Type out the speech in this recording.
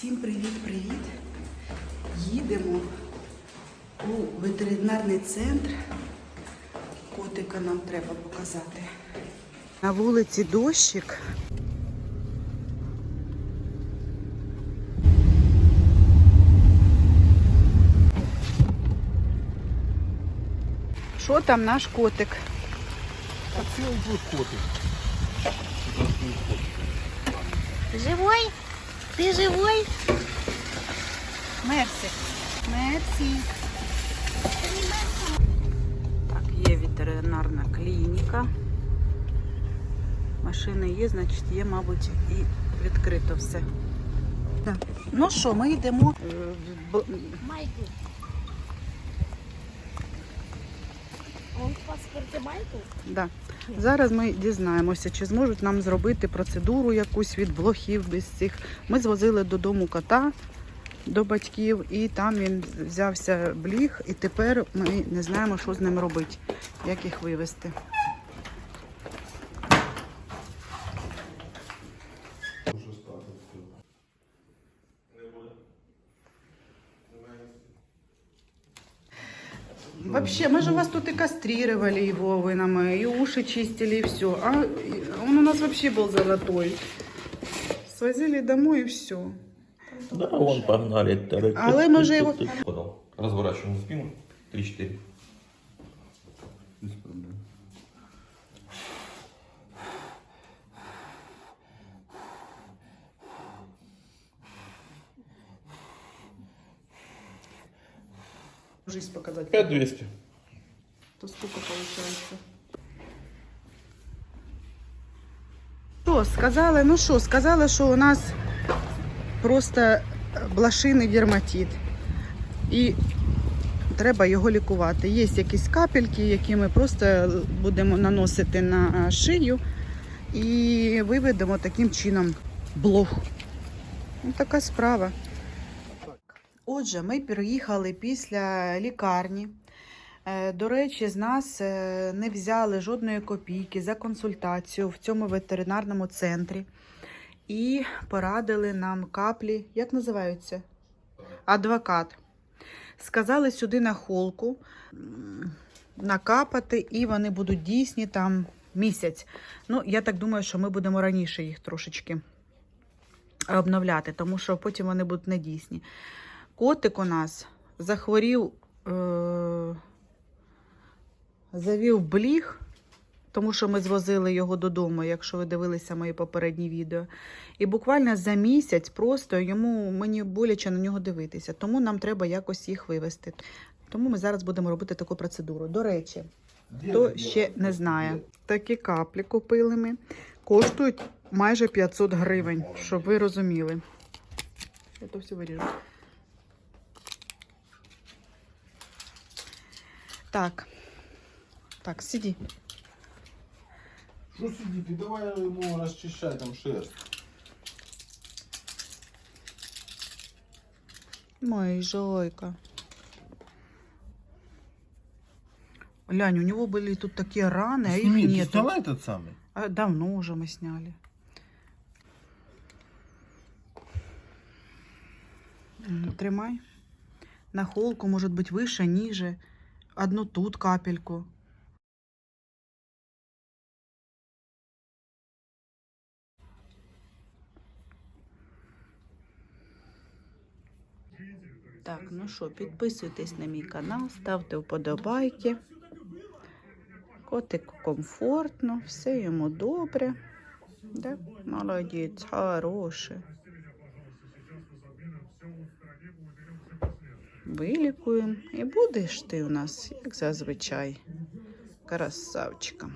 Всім привіт-привіт! Їдемо у ветеринарний центр. Котика нам треба показати. На вулиці дощик. Що там наш котик? А тут котик. Живой? Ты живой? Мерсі. Мерсі. Так, є ветеринарна клініка. Машини є, значить є, мабуть, і відкрито все. Так. Ну що, ми йдемо. е, в Майкл. Он в паспорте Майкл? Да. Зараз ми дізнаємося, чи зможуть нам зробити процедуру якусь від блохів без цих. Ми звозили додому кота до батьків, і там він взявся бліг, і тепер ми не знаємо, що з ним робити, як їх вивезти. Вообще, мы же вас тут и кастрировали его выномы, и уши чистили, и все. А он у нас вообще был золотой. Свозили домой и все. Да, вон погнали. Але ми вже його- Подал. Разворачиваем спину. 3-4. Без проблем. Жизнь показать. 5200. То сколько получается? Що, сказали, ну що, сказали, що у нас просто блошиний дерматит. І треба його лікувати. Є якісь капельки, які ми просто будемо наносити на шию і виведемо таким чином блох. Ось така справа. Отже, ми приїхали після лікарні. Е, До речі, з нас е, не взяли жодної копійки за консультацію в цьому ветеринарному центрі і порадили нам каплі, як називаються? Адвокат. Сказали сюди на холку накапати, і вони будуть дійсні там місяць. Ну, я так думаю, що ми будемо раніше їх трошечки обновляти, тому що потім вони будуть недійсні. Котик у нас захворів. Е- завів бліг, тому що ми звозили його додому, якщо ви дивилися мої попередні відео. І буквально за місяць просто йому мені боляче на нього дивитися. Тому нам треба якось їх вивести. Тому ми зараз будемо робити таку процедуру. До речі, хто ще не знає, такі каплі купили ми. Коштують майже 500 гривень, щоб ви розуміли. Я то все виріжу. Так. Так, сиди. Что сидит? Ты давай ему расчищай там шерсть. Мой Жойка. Глянь, у него были тут такие раны, а их Сними, ты нет. сняла этот самый? А, давно уже мы сняли. Тримай. На холку, может быть, выше, ниже. Одну тут капельку. Так, ну що, підписуйтесь на мій канал, ставте вподобайки. Котику комфортно, все йому добре. Да? Молодець, хороший. Вилікуємо. І будеш ти у нас, як зазвичай, красавчиком.